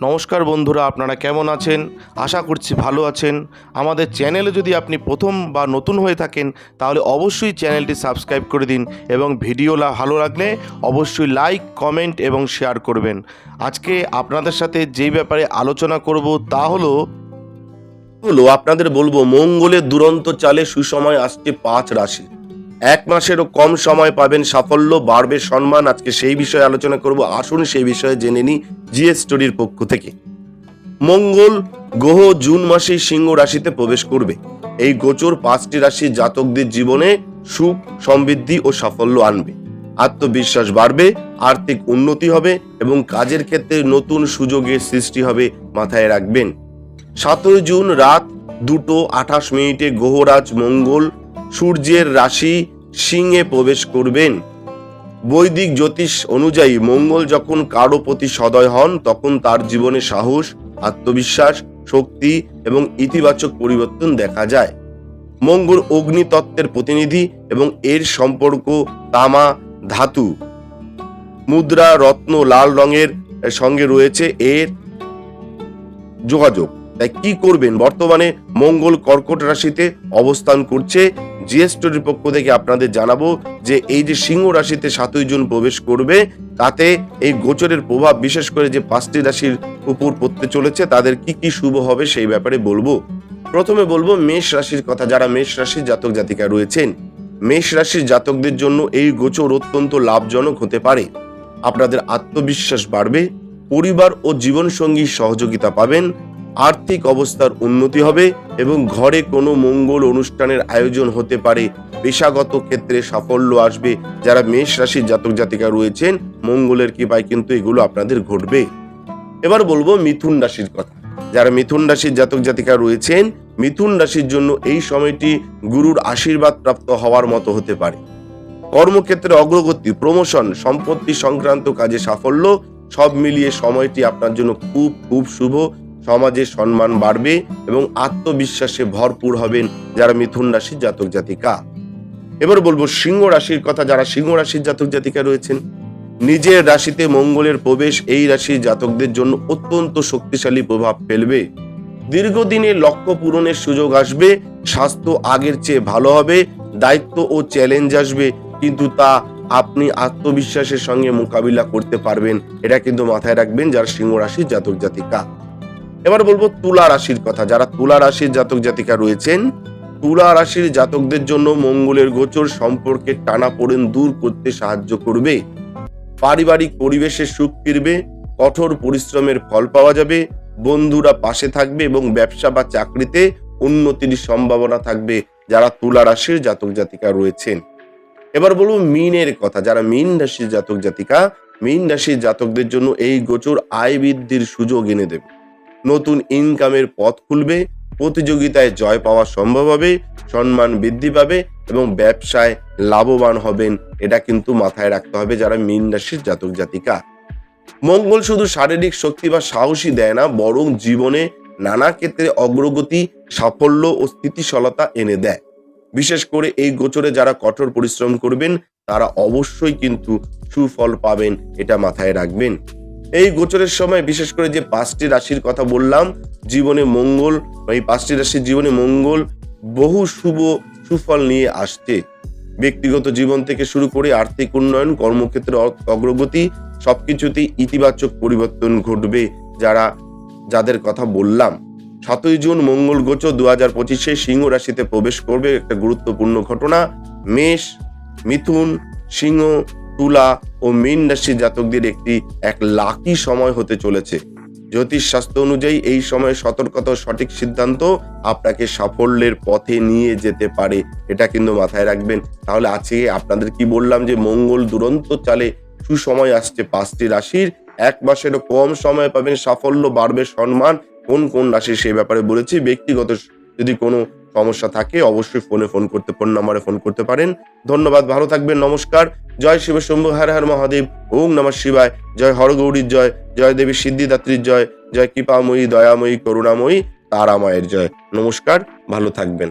নমস্কার বন্ধুরা, আপনারা কেমন আছেন? আশা করছি ভালো আছেন। আমাদের চ্যানেলে যদি আপনি প্রথম বা নতুন হয়ে থাকেন, তাহলে অবশ্যই চ্যানেলটি সাবস্ক্রাইব করে দিন এবং ভিডিও ভালো লাগলে অবশ্যই লাইক, কমেন্ট এবং শেয়ার করবেন। আজকে আপনাদের সাথে যেই ব্যাপারে আলোচনা করব তা হলো হলো আপনাদের বলব, মঙ্গলের দুরন্ত চালে সুসময় আসছে পাঁচ রাশি। এক মাসেরও কম সময় পাবেন, সাফল্য বাড়বে, সম্মান। আজকে সেই বিষয়ে আলোচনা করব। আসুন সেই বিষয়ে জেনে নিই জিএস স্টোরির পক্ষ থেকে। মঙ্গল গ্রহ জুন মাসে সিংহ রাশিতে প্রবেশ করবে। এই গোচর পাঁচটি রাশির জাতকদের জীবনে সুখ, সমৃদ্ধি ও সাফল্য আনবে। আত্মবিশ্বাস বাড়বে, আর্থিক উন্নতি হবে এবং কাজের ক্ষেত্রে নতুন সুযোগের সৃষ্টি হবে মাথায় রাখবেন। সাতই জুন রাত দুটো আঠাশ মিনিটে গ্রহরাজ মঙ্গল সূর্যের রাশি সিংহে প্রবেশ করবেন। বৈদিক জ্যোতিষ অনুযায়ী মঙ্গল যখন কারও প্রতি সদয় হন, তখন তার জীবনে সাহস, আত্মবিশ্বাস, শক্তি এবং ইতিবাচক পরিবর্তন দেখা যায়। মঙ্গল অগ্নিতত্ত্বের প্রতিনিধি এবং এর সম্পর্ক তামা, ধাতু। মুদ্রা, রত্ন লাল রঙের সঙ্গে রয়েছে এর যোগাযোগ। তাই কি করবেন? বর্তমানে মঙ্গল কর্কট রাশিতে অবস্থান করছে জিএসটির পক্ষ থেকে আপনাদের জানাব যে এই যে সিংহ রাশিতে সাতই জুন প্রবেশ করবে, তাতে এই গোচরের প্রভাব বিশেষ করে যে পাঁচটি রাশির উপর পড়তে চলেছে, তাদের কি কি শুভ হবে সেই ব্যাপারে বলব। প্রথমে বলব, মেষ রাশির কথা, যারা মেষ রাশির জাতক জাতিকা রয়েছেন, মেষ রাশির জাতকদের জন্য এই গোচর অত্যন্ত লাভজনক হতে পারে। আপনাদের আত্মবিশ্বাস বাড়বে, পরিবার ও জীবনসঙ্গীর সহযোগিতা পাবেন, আর্থিক অবস্থার উন্নতি হবে এবং ঘরে কোনো মঙ্গল অনুষ্ঠানের আয়োজন হতে পারে। পেশাগত ক্ষেত্রে সাফল্য আসবে। যারা মেষ রাশির জাতক জাতিকা রয়েছেন, মঙ্গলের কৃপায় কিন্তু এগুলো আপনাদের ঘটবে। এবার বলব মিথুন রাশির কথা। যারা মিথুন রাশির জাতক জাতিকা রয়েছেন, মিথুন রাশির জন্য এই সময়টি গুরুর আশীর্বাদ প্রাপ্ত হওয়ার মতো হতে পারে। কর্মক্ষেত্রে অগ্রগতি, প্রমোশন, সম্পত্তি সংক্রান্ত কাজে সাফল্য, সব মিলিয়ে সময়টি আপনার জন্য খুব খুব শুভ। সমাজে সম্মান বাড়বে এবং আত্মবিশ্বাসে ভরপুর হবেন যারা মিথুন রাশির জাতক জাতিকা। এবার বলব সিংহ রাশির কথা, যারা সিংহ রাশির জাতক জাতিকা রয়েছেন, নিজের রাশিতে মঙ্গলের প্রবেশ এই রাশির জাতকদের জন্য অত্যন্ত শক্তিশালী প্রভাব ফেলবে। দীর্ঘদিনে লক্ষ্য পূরণের সুযোগ আসবে, স্বাস্থ্য আগের চেয়ে ভালো হবে, দায়িত্ব ও চ্যালেঞ্জ আসবে, কিন্তু তা আপনি আত্মবিশ্বাসের সঙ্গে মোকাবিলা করতে পারবেন। এটা কিন্তু মাথায় রাখবেন যারা সিংহ রাশির জাতক জাতিকা। এবার বলব তুলা রাশির কথা। যারা তুলা রাশির জাতক জাতিকা রয়েছেন, তুলা রাশির জাতকদের জন্য মঙ্গলের গোচর সম্পর্কে টানাপোড়েন দূর করতে সাহায্য করবে। পারিবারিক পরিবেশে সুখ ফিরবে, কঠোর পরিশ্রমের ফল পাওয়া যাবে, বন্ধুরা পাশে থাকবে এবং ব্যবসা বা চাকরিতে উন্নতির সম্ভাবনা থাকবে যারা তুলা রাশির জাতক জাতিকা রয়েছেন। এবার বলব মিনের কথা। যারা মিন রাশির জাতক জাতিকা, মিন রাশির জাতকদের জন্য এই গোচর আয় বৃদ্ধির সুযোগ এনে দেবে। নতুন ইনকামের পথ খুলবে, প্রতিযোগিতায় জয় পাওয়া সম্ভব হবে, সম্মান বৃদ্ধি পাবে এবং ব্যবসায় লাভবান হবেন। এটা কিন্তু মাথায় রাখতে হবে যারা মীন রাশির জাতক জাতিকা। মঙ্গল শুধু শারীরিক শক্তি বা সাহসী দেয় না, বরং জীবনে নানা ক্ষেত্রে অগ্রগতি, সাফল্য ও স্থিতিশীলতা এনে দেয়। বিশেষ করে এই গোচরে যারা কঠোর পরিশ্রম করবেন, তারা অবশ্যই কিন্তু সুফল পাবেন, এটা মাথায় রাখবেন। এই গোচরের সময় বিশেষ করে যে পাঁচটি রাশির কথা বললাম, জীবনে মঙ্গল, এই পাঁচটি রাশির জীবনে মঙ্গল বহু শুভ সুফল নিয়ে আসছে। ব্যক্তিগত জীবন থেকে শুরু করে আর্থিক উন্নয়ন, কর্মক্ষেত্রে অগ্রগতি, সবকিছুতেই ইতিবাচক পরিবর্তন ঘটবে যারা, যাদের কথা বললাম। সাতই জুন মঙ্গল গোচর দু হাজার পঁচিশে সিংহ রাশিতে প্রবেশ করবে একটা গুরুত্বপূর্ণ ঘটনা। মেষ, মিথুন, সিংহ, তুলা ও মীন রাশির জাতকদের একটি এক লাকি সময় হতে চলেছে। জ্যোতিষ শাস্ত্র অনুযায়ী এই সময় সতর্কতা সঠিক সিদ্ধান্ত আপনাকে সাফল্যের পথে নিয়ে যেতে পারে। এটা কিন্তু মাথায় রাখবেন। তাহলে আজকে আপনাদের কি বললাম যে মঙ্গল দুরন্ত চালে সুসময় আসছে পাঁচটি রাশির। এক মাসেরও কম সময় পাবেন সাফল্য, বাড়বে সম্মান। কোন কোন রাশি সেই ব্যাপারে বলেছি? ব্যক্তিগত যদি কোনো সমস্যা থাকে, অবশ্যই ফোনে ফোন করতে, ফোন নাম্বারে ফোন করতে পারেন। ধন্যবাদ, ভালো থাকবেন, নমস্কার। জয় শিব শম্ভু, হর হর মহাদেব, ওম নমঃ শিবায়। জয় হরগৌরীর জয় জয় দেবী সিদ্ধিদাত্রীর জয় জয় কৃপাময়ী, দয়াময়ী, করুণাময়ী, তারামায়ের জয়। নমস্কার, ভালো থাকবেন।